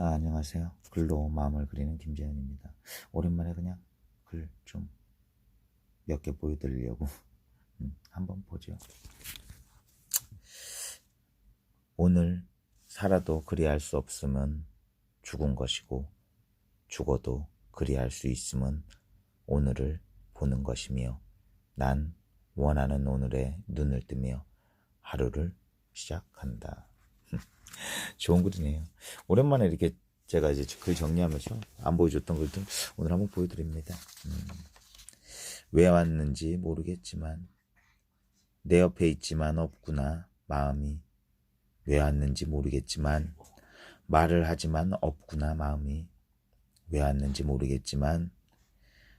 아, 안녕하세요. 글로 마음을 그리는 김재현입니다. 오랜만에 그냥 글 좀 몇 개 보여드리려고 음, 한번 보죠. 오늘 살아도 그리할 수 없음은 죽은 것이고 죽어도 그리할 수 있음은 오늘을 보는 것이며 난 원하는 오늘에 눈을 뜨며 하루를 시작한다. 좋은 글이네요. 오랜만에 이렇게 제가 이제 글 정리하면서 안 보여줬던 글들 오늘 한번 보여드립니다. 음, 왜 왔는지 모르겠지만 내 옆에 있지만 없구나 마음이. 왜 왔는지 모르겠지만 말을 하지만 없구나 마음이. 왜 왔는지 모르겠지만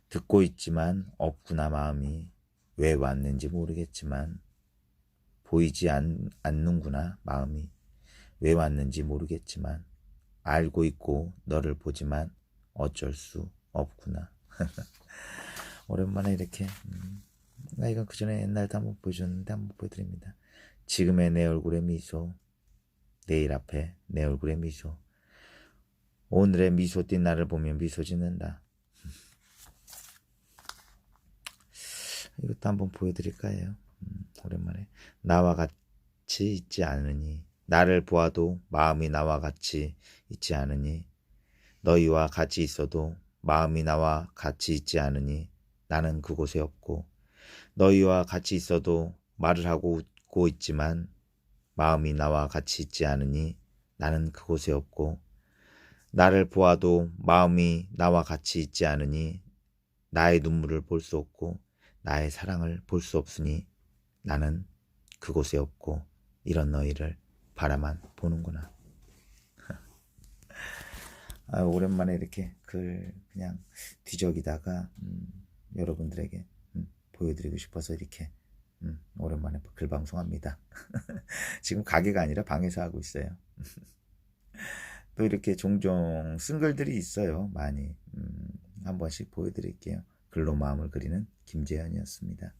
듣고 있지만 없구나 마음이. 왜 왔는지 모르겠지만 보이지 않, 않는구나 마음이 왜 왔는지 모르겠지만 알고 있고 너를 보지만 어쩔 수 없구나. 오랜만에 이렇게 음, 나 이건 그 전에 옛날도 한번 보여줬는데 한번 보여드립니다. 지금의 내 얼굴의 미소, 내일 앞에 내 얼굴의 미소, 오늘의 미소 띈 나를 보면 미소 짓는다. 이것도 한번 보여드릴까요? 음, 오랜만에 나와 같이 있지 않으니 나를 보아도 마음이 나와 같이 있지 않으니 너희와 같이 있어도 마음이 나와 같이 있지 않으니 나는 그곳에 없고 너희와 같이 있어도 말을 하고 웃고 있지만 마음이 나와 같이 있지 않으니 나는 그곳에 없고 나를 보아도 마음이 나와 같이 있지 않으니 나의 눈물을 볼 수 없고 나의 사랑을 볼 수 없으니 나는 그곳에 없고 이런 너희를 바라만 보는구나. 아, 오랜만에 이렇게 글 그냥 뒤적이다가 음, 여러분들에게 음, 보여드리고 싶어서 이렇게 음, 오랜만에 글 방송합니다. 지금 가게가 아니라 방에서 하고 있어요. 또 이렇게 종종 쓴 글들이 있어요. 많이 음, 한 번씩 보여드릴게요. 글로 마음을 그리는 김재현이었습니다.